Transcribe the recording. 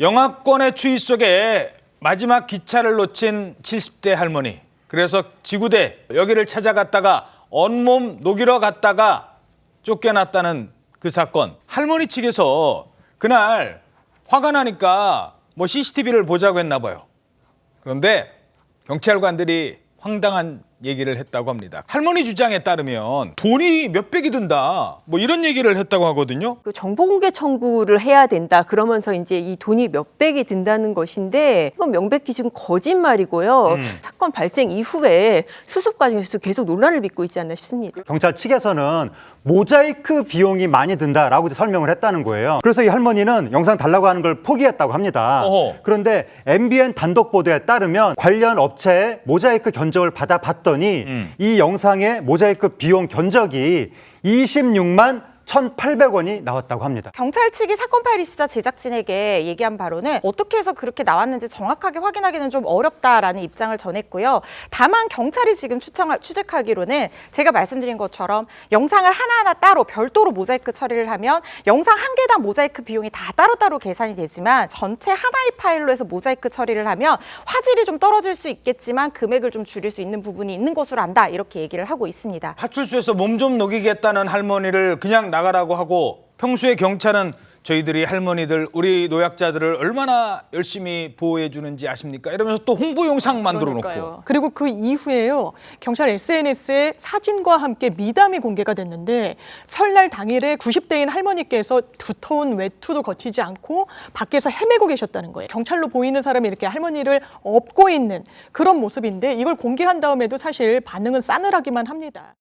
영하권의 추위 속에 마지막 기차를 놓친 70대 할머니. 그래서 지구대 여기를 찾아갔다가 온몸 녹이러 갔다가 쫓겨났다는 그 사건. 할머니 측에서 그날 화가 나니까 뭐 CCTV를 보자고 했나 봐요. 그런데 경찰관들이 황당한 얘기를 했다고 합니다. 할머니 주장에 따르면 돈이 몇백이 든다. 뭐 이런 얘기를 했다고 하거든요. 그 정보 공개 청구를 해야 된다. 그러면서 이제 이 돈이 몇백이 든다는 것인데 이건 명백히 지금 거짓말이고요. 사건 발생 이후에 수습 과정에서 계속 논란을 빚고 있지 않나 싶습니다. 경찰 측에서는 모자이크 비용이 많이 든다라고 이제 설명을 했다는 거예요. 그래서 이 할머니는 영상 달라고 하는 걸 포기했다고 합니다. 어허. 그런데 MBN 단독 보도에 따르면 관련 업체의 모자이크 견적을 받아봤더니 이 영상의 모자이크 비용 견적이 26만 1,800원이 나왔다고 합니다. 경찰 측이 사건 파일 24 제작진에게 얘기한 바로는 어떻게 해서 그렇게 나왔는지 정확하게 확인하기는 좀 어렵다라는 입장을 전했고요. 다만 경찰이 지금 추청, 추적하기로는 제가 말씀드린 것처럼 영상을 하나하나 따로 별도로 모자이크 처리를 하면 영상 한 개당 모자이크 비용이 다 따로따로 계산이 되지만 전체 하나의 파일로 해서 모자이크 처리를 하면 화질이 좀 떨어질 수 있겠지만 금액을 좀 줄일 수 있는 부분이 있는 것으로 안다 이렇게 얘기를 하고 있습니다. 파출소에서 몸 좀 녹이겠다는 할머니를 그냥 나가 라고 하고 평소에 경찰은 저희들이 할머니들 우리 노약자들을 얼마나 열심히 보호해 주는지 아십니까? 이러면서 또 홍보 영상 만들어 놓고. 그리고 그 이후에요. 경찰 SNS에 사진과 함께 미담이 공개가 됐는데 설날 당일에 90대인 할머니께서 두터운 외투도 거치지 않고 밖에서 헤매고 계셨다는 거예요. 경찰로 보이는 사람이 이렇게 할머니를 업고 있는 그런 모습인데 이걸 공개한 다음에도 사실 반응은 싸늘하기만 합니다.